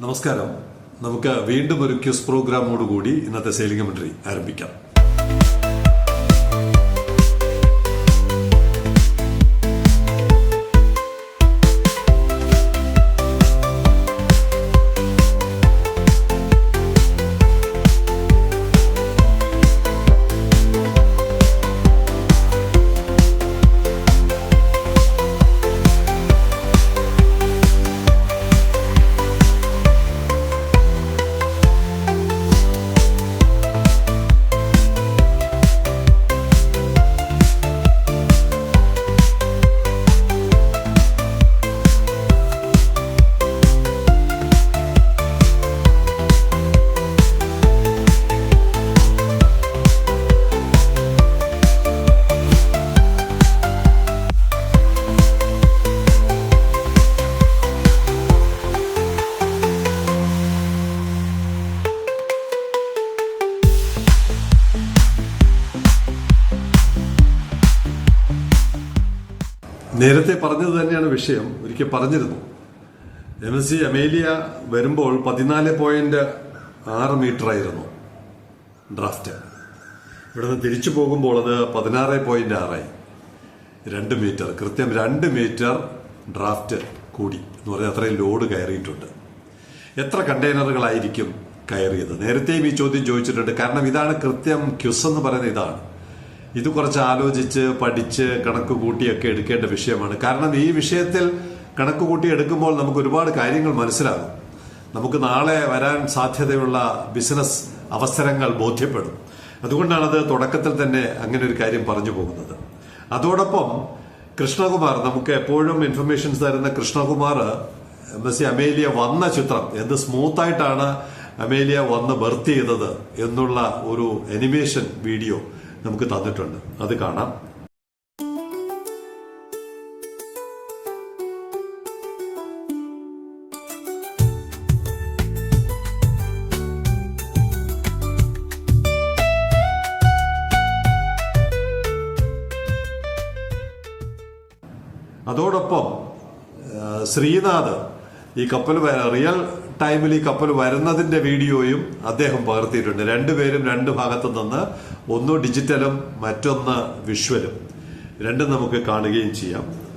നമസ്കാരം. നമുക്ക് വീണ്ടും ഒരു ക്യൂസ് പ്രോഗ്രാമോടുകൂടി ഇന്നത്തെ സെയിലിംഗ് ആരംഭിക്കാം. നേരത്തെ പറഞ്ഞത് തന്നെയാണ് വിഷയം. ഒരിക്കൽ പറഞ്ഞിരുന്നു. എം എസ് സി അമേലിയ വരുമ്പോൾ പതിനാല് പോയിന്റ് ആറ് മീറ്റർ ആയിരുന്നു ഡ്രാഫ്റ്റ് ഇവിടുന്ന് തിരിച്ചു പോകുമ്പോൾ അത് പതിനാറ് പോയിന്റ് ആറായി. രണ്ട് മീറ്റർ കൃത്യം രണ്ട് മീറ്റർ ഡ്രാഫ്റ്റ് കൂടി എന്ന് പറഞ്ഞാൽ അത്രയും ലോഡ് കയറിയിട്ടുണ്ട്. എത്ര കണ്ടെയ്നറുകളായിരിക്കും കയറിയത്? നേരത്തെയും ഈ ചോദ്യം ചോദിച്ചിട്ടുണ്ട്. കാരണം ഇതാണ് കൃത്യം ക്യുസ് എന്ന് പറയുന്നത് ഇതാണ്. ഇത് കുറച്ച് ആലോചിച്ച് പഠിച്ച് കണക്ക് കൂട്ടിയൊക്കെ എടുക്കേണ്ട വിഷയമാണ്. കാരണം ഈ വിഷയത്തിൽ കണക്ക് കൂട്ടി എടുക്കുമ്പോൾ നമുക്ക് ഒരുപാട് കാര്യങ്ങൾ മനസ്സിലാകും. നമുക്ക് നാളെ വരാൻ സാധ്യതയുള്ള ബിസിനസ് അവസരങ്ങൾ ബോധ്യപ്പെടും. അതുകൊണ്ടാണത് തുടക്കത്തിൽ തന്നെ അങ്ങനെ ഒരു കാര്യം പറഞ്ഞു പോകുന്നത്. അതോടൊപ്പം കൃഷ്ണകുമാർ നമുക്ക് എപ്പോഴും ഇൻഫർമേഷൻസ് തരുന്ന Krishnakumar M S C Amelia വന്ന ചിത്രം എന്ത് സ്മൂത്തായിട്ടാണ് അമേലിയ വന്ന് ബർത്ത് ചെയ്തത് എന്നുള്ള ഒരു അനിമേഷൻ വീഡിയോ നമുക്ക് തന്നിട്ടുണ്ട്. അത് കാണാം. അതോടൊപ്പം ശ്രീനാഥ് ഈ കപ്പൽ റിയൽ ടൈമിൽ ഈ കപ്പൽ വരുന്നതിന്റെ വീഡിയോയും അദ്ദേഹം പകർത്തിയിട്ടുണ്ട്. രണ്ടുപേരും രണ്ട് ഭാഗത്തു നിന്ന് ഒന്ന് ഡിജിറ്റലും മറ്റൊന്ന് വിഷ്വലും. രണ്ടും നമുക്ക് കാണുകയും ചെയ്യാം.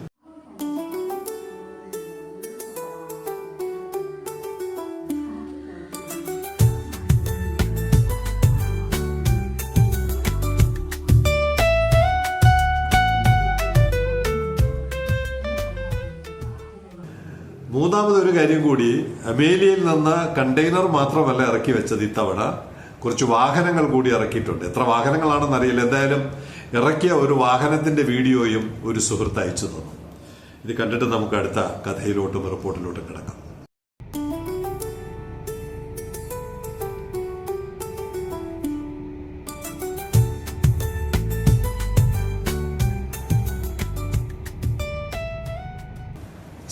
മൂന്നാമതൊരു കാര്യം കൂടി. അമേലിയയിൽ നിന്ന് കണ്ടെയ്നർ മാത്രമല്ല ഇറക്കി വെച്ചത് ഇത്തവണ. കുറച്ച് വാഹനങ്ങൾ കൂടി ഇറക്കിയിട്ടുണ്ട്. എത്ര വാഹനങ്ങളാണെന്ന് അറിയില്ല എന്തായാലും ഇറക്കിയ ഒരു വാഹനത്തിന്റെ വീഡിയോയും ഒരു സുഹൃത്ത് അയച്ചു തന്നു. ഇത് കണ്ടിട്ട് നമുക്ക് അടുത്ത കഥയിലോട്ടും റിപ്പോർട്ടിലോട്ടും കിടക്കാം.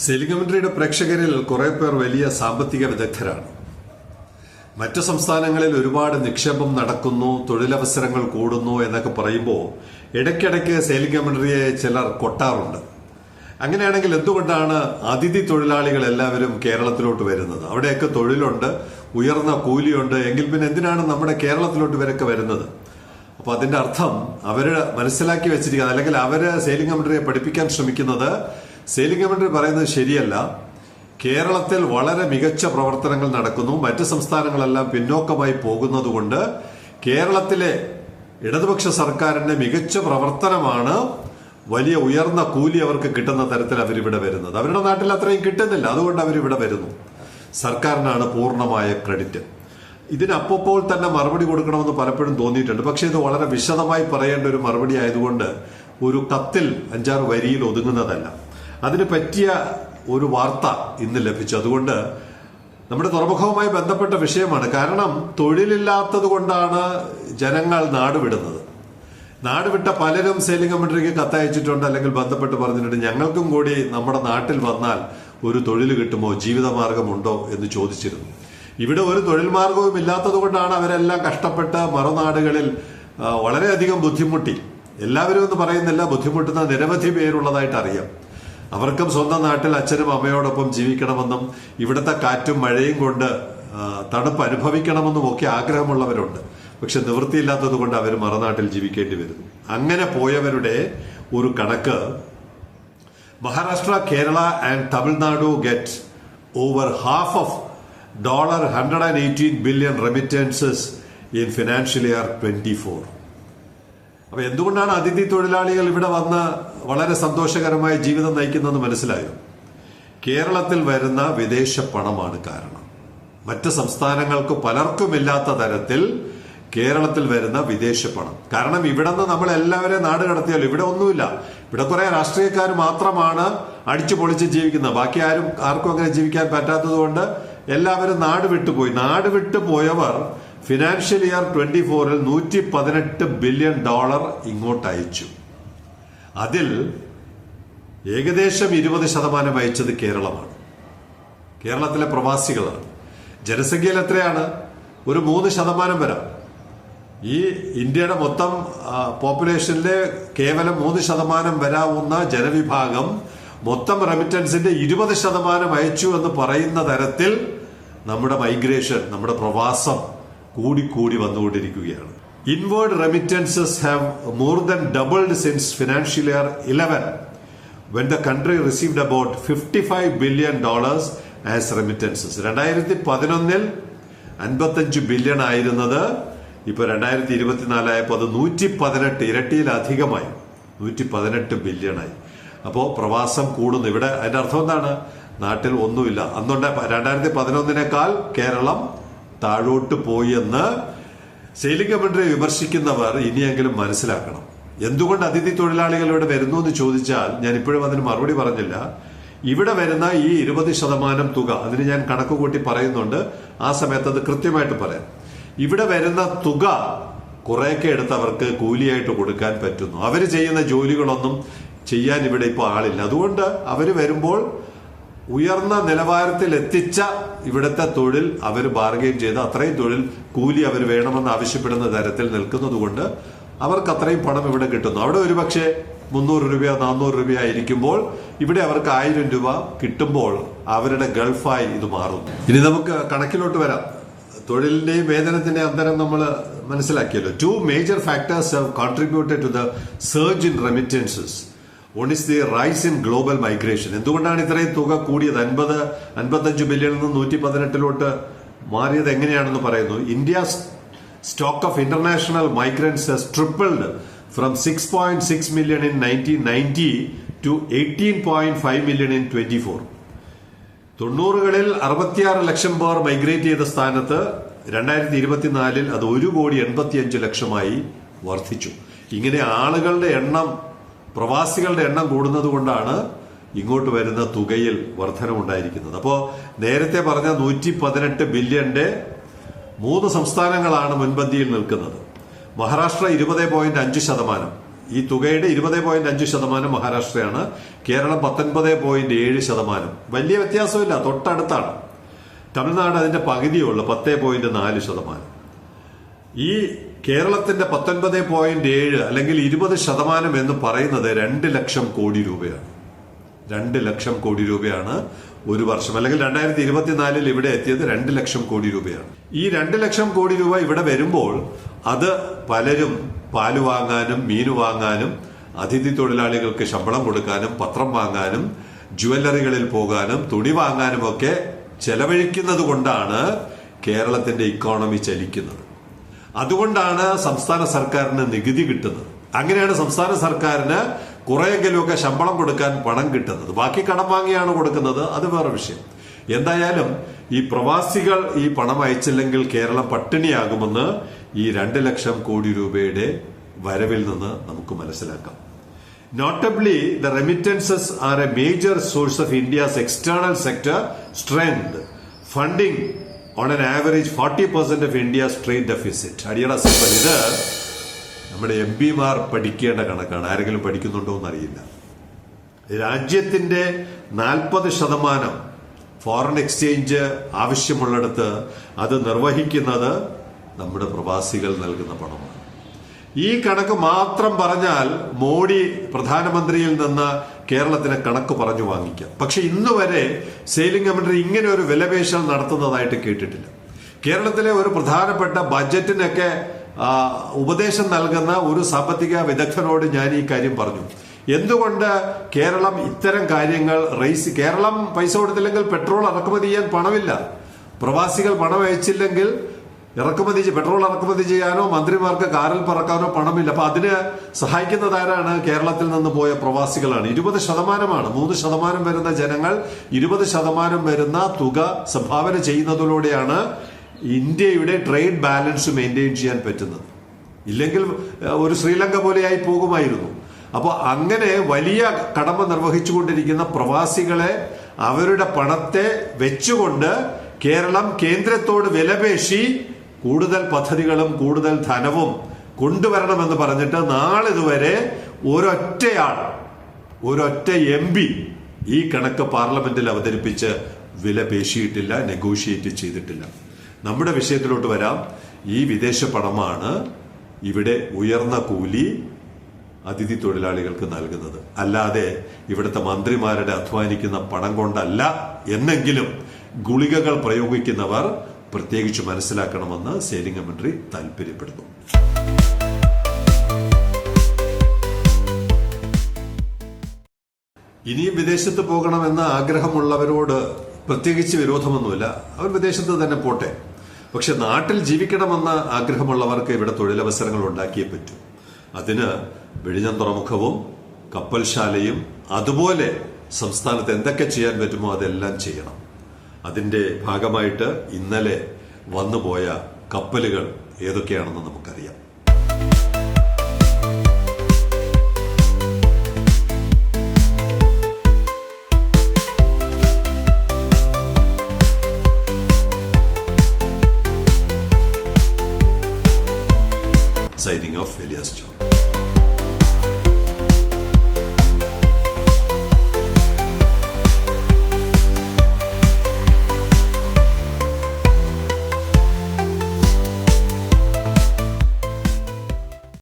സെലിഗമെന്ററിയുടെ പ്രേക്ഷകരിൽ കുറെ പേർ വലിയ സാമ്പത്തിക വിദഗ്ധരാണ്. മറ്റു സംസ്ഥാനങ്ങളിൽ ഒരുപാട് നിക്ഷേപം നടക്കുന്നു തൊഴിലവസരങ്ങൾ കൂടുന്നു എന്നൊക്കെ പറയുമ്പോൾ ഇടയ്ക്കിടയ്ക്ക് സെലിഗമെന്ററിയെ ചിലർ കൊട്ടാറുണ്ട്. അങ്ങനെയാണെങ്കിൽ എന്തുകൊണ്ടാണ് അതിഥി തൊഴിലാളികൾ എല്ലാവരും കേരളത്തിലോട്ട് വരുന്നത്? അവിടെയൊക്കെ തൊഴിലുണ്ട് ഉയർന്ന കൂലിയുണ്ട് എങ്കിൽ പിന്നെ എന്തിനാണ് നമ്മുടെ കേരളത്തിലോട്ട് ഇവരൊക്കെ വരുന്നത്? അപ്പൊ അതിന്റെ അർത്ഥം അവർ മനസ്സിലാക്കി വെച്ചിരിക്കുന്നത് അല്ലെങ്കിൽ അവർ സെയിലിംഗ് കമ്പനിയെ പഠിപ്പിക്കാൻ ശ്രമിക്കുന്നത് സെയിലിംഗ് കമന്ററി പറയുന്നത് ശരിയല്ല. കേരളത്തിൽ വളരെ മികച്ച പ്രവർത്തനങ്ങൾ നടക്കുന്നു. മറ്റ് സംസ്ഥാനങ്ങളെല്ലാം പിന്നോക്കമായി പോകുന്നതുകൊണ്ട് കേരളത്തിലെ ഇടതുപക്ഷ സർക്കാരിന്റെ മികച്ച പ്രവർത്തനമാണ് വലിയ ഉയർന്ന കൂലി അവർക്ക് കിട്ടുന്ന തരത്തിൽ അവരിവിടെ വരുന്നത്. അവരുടെ നാട്ടിൽ അത്രയും കിട്ടുന്നില്ല. അതുകൊണ്ട് അവരിവിടെ വരുന്നു. സർക്കാരിനാണ് പൂർണമായ ക്രെഡിറ്റ്. ഇതിന് അപ്പോൾ തന്നെ മറുപടി കൊടുക്കണമെന്ന് പലപ്പോഴും തോന്നിയിട്ടുണ്ട്. പക്ഷേ ഇത് വളരെ വിശദമായി പറയേണ്ട ഒരു മറുപടി ആയതുകൊണ്ട് ഒരു കത്തിൽ അഞ്ചാറ് വരിയിൽ ഒതുങ്ങുന്നതല്ല. അതിന് പറ്റിയ ഒരു വാർത്ത ഇന്ന് ലഭിച്ചു. അതുകൊണ്ട് നമ്മുടെ തുറമുഖവുമായി ബന്ധപ്പെട്ട വിഷയമാണ്. കാരണം തൊഴിലില്ലാത്തത് കൊണ്ടാണ് ജനങ്ങൾ നാടുവിടുന്നത് നാടുവിട്ട പലരും സെയിലിംഗ് കമന്ററിക്ക് കത്തയച്ചിട്ടുണ്ട് അല്ലെങ്കിൽ ബന്ധപ്പെട്ട് പറഞ്ഞിട്ടുണ്ട്. ഞങ്ങൾക്കും കൂടി നമ്മുടെ നാട്ടിൽ വന്നാൽ ഒരു തൊഴിൽ കിട്ടുമോ? ജീവിതമാർഗമുണ്ടോ എന്ന് ചോദിച്ചിരുന്നു. ഇവിടെ ഒരു തൊഴിൽ മാർഗവും ഇല്ലാത്തത് കൊണ്ടാണ് അവരെല്ലാം കഷ്ടപ്പെട്ട് മറുനാടുകളിൽ വളരെയധികം ബുദ്ധിമുട്ടി. എല്ലാവരും എന്ന് പറയുന്നില്ല ബുദ്ധിമുട്ടുന്ന നിരവധി പേരുള്ളതായിട്ട് അറിയാം. അവർക്കും സ്വന്തം നാട്ടിൽ അച്ഛനും അമ്മയോടൊപ്പം ജീവിക്കണമെന്നും ഇവിടുത്തെ കാറ്റും മഴയും കൊണ്ട് തണുപ്പ് അനുഭവിക്കണമെന്നും ഒക്കെ ആഗ്രഹമുള്ളവരുണ്ട്. പക്ഷെ നിവൃത്തിയില്ലാത്തത് കൊണ്ട് അവർ മറുനാട്ടിൽ ജീവിക്കേണ്ടി വരുന്നു. അങ്ങനെ പോയവരുടെ ഒരു കണക്ക് Maharashtra Kerala and Tamil Nadu get over half of dollar hundred and eighteen billion remittances in financial year twenty four അപ്പൊ എന്തുകൊണ്ടാണ് അതിഥി തൊഴിലാളികൾ ഇവിടെ വന്ന് വളരെ സന്തോഷകരമായ ജീവിതം നയിക്കുന്നതെന്ന് മനസ്സിലായോ? കേരളത്തിൽ വരുന്ന വിദേശ പണമാണ് കാരണം. മറ്റ് സംസ്ഥാനങ്ങൾക്ക് പലർക്കുമില്ലാത്ത തരത്തിൽ കേരളത്തിൽ വരുന്ന വിദേശ പണം. കാരണം ഇവിടെ നിന്ന് നമ്മൾ എല്ലാവരെയും നാട് കടത്തിയാലും ഇവിടെ ഒന്നുമില്ല. ഇവിടെ കുറെ രാഷ്ട്രീയക്കാർ മാത്രമാണ് അടിച്ചു പൊളിച്ച് ജീവിക്കുന്നത്. ബാക്കി ആരും ആർക്കും അങ്ങനെ ജീവിക്കാൻ പറ്റാത്തത് കൊണ്ട് എല്ലാവരും നാട് വിട്ടുപോയി. നാട് വിട്ടു പോയവർ ഫിനാൻഷ്യൽ ഇയർ ട്വന്റി ഫോറിൽ നൂറ്റി പതിനെട്ട് ബില്യൺ ഡോളർ ഇങ്ങോട്ട് അയച്ചു അതിൽ ഏകദേശം ഇരുപത് ശതമാനം അയച്ചത് കേരളമാണ്. കേരളത്തിലെ പ്രവാസികളാണ്. ജനസംഖ്യയിൽ എത്രയാണ്? ഒരു മൂന്ന് ശതമാനം വരാം. ഈ ഇന്ത്യയുടെ മൊത്തം പോപ്പുലേഷനിലെ കേവലം മൂന്ന് ശതമാനം വരാവുന്ന ജനവിഭാഗം മൊത്തം റെമിറ്റൻസിന്റെ ഇരുപത് ശതമാനം അയച്ചു എന്ന് പറയുന്ന തരത്തിൽ നമ്മുടെ മൈഗ്രേഷൻ നമ്മുടെ പ്രവാസം കൂടിക്കൂടി വന്നുകൊണ്ടിരിക്കുകയാണ്. Inward remittances have more than doubled since financial year eleven when the country received about fifty five billion dollars as remittances രണ്ടായിരത്തി പതിനൊന്നിൽ അൻപത്തഞ്ച് ബില്യൺ ആയിരുന്നത് ഇപ്പൊ രണ്ടായിരത്തി ഇരുപത്തിനാലായപ്പോൾ അത് നൂറ്റി പതിനെട്ട് ഇരട്ടിയിലധികമായി. നൂറ്റി പതിനെട്ട് ബില്യണായി അപ്പോൾ പ്രവാസം കൂടുന്നു. ഇവിടെ അതിന്റെ അർത്ഥം എന്താണ്? നാട്ടിൽ ഒന്നുമില്ല. അന്നുണ്ട് രണ്ടായിരത്തി പതിനൊന്നിനേക്കാൾ കേരളം താഴോട്ട് പോയി എന്ന് കമന്ററി വിമർശിക്കുന്നവർ ഇനിയെങ്കിലും മനസ്സിലാക്കണം. എന്തുകൊണ്ട് അതിഥി തൊഴിലാളികൾ ഇവിടെ വരുന്നു എന്ന് ചോദിച്ചാൽ ഞാൻ ഇപ്പോഴും അതിന് മറുപടി പറഞ്ഞില്ല. ഇവിടെ വരുന്ന ഈ ഇരുപത് ശതമാനം തുക അതിന് ഞാൻ കണക്ക് കൂട്ടി പറയുന്നുണ്ട് ആ സമയത്ത് അത് കൃത്യമായിട്ട് പറയാം. ഇവിടെ വരുന്ന തുക കുറേയൊക്കെ എടുത്തവർക്ക് കൂലിയായിട്ട് കൊടുക്കാൻ പറ്റുന്നു. അവർ ചെയ്യുന്ന ജോലികളൊന്നും ചെയ്യാൻ ഇവിടെ ഇപ്പോൾ ആളില്ല. അതുകൊണ്ട് അവർ വരുമ്പോൾ ഉയർന്ന നിലവാരത്തിൽ എത്തിച്ച ഇവിടുത്തെ തൊഴിൽ അവർ ബാർഗെയിൻ ചെയ്ത് അത്രയും തൊഴിൽ കൂലി അവർ വേണമെന്ന് ആവശ്യപ്പെടുന്ന തരത്തിൽ നിൽക്കുന്നതുകൊണ്ട് അവർക്ക് അത്രയും പണം ഇവിടെ കിട്ടുന്നു. അവിടെ ഒരുപക്ഷെ മുന്നൂറ് രൂപ നാനൂറ് രൂപ ആയിരിക്കുമ്പോൾ ഇവിടെ അവർക്ക് ആയിരം രൂപ കിട്ടുമ്പോൾ അവരുടെ ഗൾഫായി ഇത് മാറുന്നു. ഇനി നമുക്ക് കണക്കിലോട്ട് വരാം. തൊഴിലിന്റെയും വേതനത്തിന്റെയും അന്തരം നമ്മൾ മനസ്സിലാക്കിയല്ലോ. Two major factors have contributed to the surge in remittances one is the rise in global migration എന്തുകൊണ്ടാണ് ഇത്രയും തുക കൂടിയത്? അൻപത് അൻപത്തഞ്ച് ബില്യണിൽ നിന്ന് നൂറ്റി പതിനെട്ടിലോട്ട് മാറിയത് എങ്ങനെയാണെന്ന് പറയുന്നു. India stock of international migrants tripled from six point six million in nineteen ninety to eighteen point five million in twenty four തൊണ്ണൂറുകളിൽ അറുപത്തിയാറ് ലക്ഷം പേർ മൈഗ്രേറ്റ് ചെയ്ത സ്ഥാനത്ത് രണ്ടായിരത്തി ഇരുപത്തിനാലിൽ അത് ഒരു കോടി എൺപത്തിയഞ്ച് ലക്ഷമായി വർദ്ധിച്ചു. ഇങ്ങനെ ആളുകളുടെ എണ്ണം പ്രവാസികളുടെ എണ്ണം കൂടുന്നത് കൊണ്ടാണ് ഇങ്ങോട്ട് വരുന്ന തുകയിൽ വർധനമുണ്ടായിരിക്കുന്നത് അപ്പോൾ നേരത്തെ പറഞ്ഞ നൂറ്റി പതിനെട്ട് ബില്യന്റെ മൂന്ന് സംസ്ഥാനങ്ങളാണ് മുൻപന്തിയിൽ നിൽക്കുന്നത്. മഹാരാഷ്ട്ര ഇരുപത് പോയിന്റ് അഞ്ച് ശതമാനം. ഈ തുകയുടെ ഇരുപത് പോയിന്റ് അഞ്ച് ശതമാനം മഹാരാഷ്ട്രയാണ്. കേരളം പത്തൊൻപത് പോയിന്റ് ഏഴ് ശതമാനം. വലിയ വ്യത്യാസമില്ല തൊട്ടടുത്താണ്. തമിഴ്നാട് അതിന്റെ പകുതിയുള്ള പത്ത് പോയിന്റ് നാല് ശതമാനം. ഈ കേരളത്തിന്റെ പത്തൊൻപത് പോയിന്റ് ഏഴ് അല്ലെങ്കിൽ ഇരുപത് ശതമാനം എന്ന് പറയുന്നത് രണ്ട് ലക്ഷം കോടി രൂപയാണ്. രണ്ട് ലക്ഷം കോടി രൂപയാണ് ഒരു വർഷം. അല്ലെങ്കിൽ രണ്ടായിരത്തി ഇരുപത്തിനാലിൽ ഇവിടെ എത്തിയത് രണ്ട് ലക്ഷം കോടി രൂപയാണ്. ഈ രണ്ട് ലക്ഷം കോടി രൂപ ഇവിടെ വരുമ്പോൾ അത് പലരും പാൽ വാങ്ങാനും മീൻ വാങ്ങാനും അതിഥി തൊഴിലാളികൾക്ക് ശമ്പളം കൊടുക്കാനും പത്രം വാങ്ങാനും ജുവല്ലറികളിൽ പോകാനും തുണി വാങ്ങാനും ഒക്കെ ചെലവഴിക്കുന്നത് കൊണ്ടാണ് കേരളത്തിന്റെ ഇക്കോണമി ചലിക്കുന്നത്. അതുകൊണ്ടാണ് സംസ്ഥാന സർക്കാരിന് നികുതി കിട്ടുന്നത്. അങ്ങനെയാണ് സംസ്ഥാന സർക്കാരിന് കുറെയെങ്കിലുമൊക്കെ ശമ്പളം കൊടുക്കാൻ പണം കിട്ടുന്നത്. ബാക്കി കടം വാങ്ങിയാണ് കൊടുക്കുന്നത്. അത് വേറെ വിഷയം. എന്തായാലും ഈ പ്രവാസികൾ ഈ പണം അയച്ചില്ലെങ്കിൽ കേരളം പട്ടിണിയാകുമെന്ന് ഈ രണ്ട് ലക്ഷം കോടി രൂപയുടെ വരവിൽ നിന്ന് നമുക്ക് മനസ്സിലാക്കാം. Notably the remittances are a major source of India's external sector strength funding on an average forty percent of India's trade deficit അടിയട simple ഇത് നമ്മുടെ എം പിമാർ പഠിക്കേണ്ട കണക്കാണ്. ആരെങ്കിലും പഠിക്കുന്നുണ്ടോ എന്നറിയില്ല. രാജ്യത്തിന്റെ നാൽപ്പത് ശതമാനം ഫോറിൻ എക്സ്ചേഞ്ച് ആവശ്യമുള്ളിടത്ത് അത് നിർവഹിക്കുന്നത് നമ്മുടെ പ്രവാസികൾ നൽകുന്ന പണമാണ്. ഈ കണക്ക് മാത്രം പറഞ്ഞാൽ മോഡി പ്രധാനമന്ത്രിയിൽ നിന്ന് കേരളത്തിന് കണക്ക് പറഞ്ഞു വാങ്ങിക്കാം പക്ഷെ ഇന്ന് വരെ സെയിലിംഗ് കമ്മിറ്റി ഇങ്ങനെ ഒരു വിലപേശൽ നടത്തുന്നതായിട്ട് കേട്ടിട്ടില്ല. കേരളത്തിലെ ഒരു പ്രധാനപ്പെട്ട ബജറ്റിനൊക്കെ ഉപദേശം നൽകുന്ന ഒരു സാമ്പത്തിക വിദഗ്ധനോട് ഞാൻ ഈ കാര്യം പറഞ്ഞു. എന്തുകൊണ്ട് കേരളം ഇത്തരം കാര്യങ്ങൾ റേസ് കേരളം പൈസ കൊടുത്തില്ലെങ്കിൽ പെട്രോൾ ഇറക്കുമതി ചെയ്യാൻ പണമില്ല? പ്രവാസികൾ പണം അയച്ചില്ലെങ്കിൽ ഇറക്കുമതി പെട്രോൾ ഇറക്കുമതി ചെയ്യാനോ മന്ത്രിമാർക്ക് കാറിൽ പറക്കാനോ പണമില്ല. അപ്പൊ അതിന് സഹായിക്കുന്നതാരാണ് കേരളത്തിൽ നിന്ന് പോയ പ്രവാസികളാണ്. ഇരുപത് ശതമാനമാണ്. മൂന്ന് ശതമാനം വരുന്ന ജനങ്ങൾ ഇരുപത് ശതമാനം വരുന്ന തുക സംഭാവന ചെയ്യുന്നതിലൂടെയാണ് ഇന്ത്യയുടെ ട്രേഡ് ബാലൻസ് മെയിന്റെയിൻ ചെയ്യാൻ പറ്റുന്നത്. ഇല്ലെങ്കിൽ ഒരു ശ്രീലങ്ക പോലെയായി പോകുമായിരുന്നു. അപ്പോൾ അങ്ങനെ വലിയ കടമ നിർവഹിച്ചുകൊണ്ടിരിക്കുന്ന പ്രവാസികളെ അവരുടെ പണത്തെ വെച്ചുകൊണ്ട് കേരളം കേന്ദ്രത്തോട് വിലപേശി കൂടുതൽ പദ്ധതികളും കൂടുതൽ ധനവും കൊണ്ടുവരണമെന്ന് പറഞ്ഞിട്ട് നാളിതുവരെ ഒരൊറ്റയാൾ ഒരൊറ്റ എം പി ഈ കണക്ക് പാർലമെന്റിൽ അവതരിപ്പിച്ച് വില പേശിയിട്ടില്ല നെഗോഷിയേറ്റ് ചെയ്തിട്ടില്ല. നമ്മുടെ വിഷയത്തിലോട്ട് വരാം. ഈ വിദേശ പണമാണ് ഇവിടെ ഉയർന്ന കൂലി അതിഥി തൊഴിലാളികൾക്ക് നൽകുന്നത്. അല്ലാതെ ഇവിടുത്തെ മന്ത്രിമാരുടെ അധ്വാനിക്കുന്ന പണം കൊണ്ടല്ല എന്നെങ്കിലും ഗുളികകൾ പ്രയോഗിക്കുന്നവർ പ്രത്യേകിച്ച് മനസ്സിലാക്കണമെന്ന് സേലിംഗ് മന്ത്രി താല്പര്യപ്പെടുന്നു. ഇനിയും വിദേശത്ത് പോകണമെന്ന ആഗ്രഹമുള്ളവരോട് പ്രത്യേകിച്ച് വിരോധമൊന്നുമില്ല. അവർ വിദേശത്ത് തന്നെ പോട്ടെ. പക്ഷെ നാട്ടിൽ ജീവിക്കണമെന്ന ആഗ്രഹമുള്ളവർക്ക് ഇവിടെ തൊഴിലവസരങ്ങൾ ഉണ്ടാക്കിയേ പറ്റൂ. അതിന് വെടിഞ്ഞം തുറമുഖവും കപ്പൽശാലയും അതുപോലെ സംസ്ഥാനത്ത് എന്തൊക്കെ ചെയ്യാൻ പറ്റുമോ അതെല്ലാം ചെയ്യണം. അതിന്റെ ഭാഗമായിട്ട് ഇന്നലെ വന്നുപോയ കപ്പലുകൾ ഏതൊക്കെയാണെന്ന് നമുക്കറിയാം. Signing off Elias John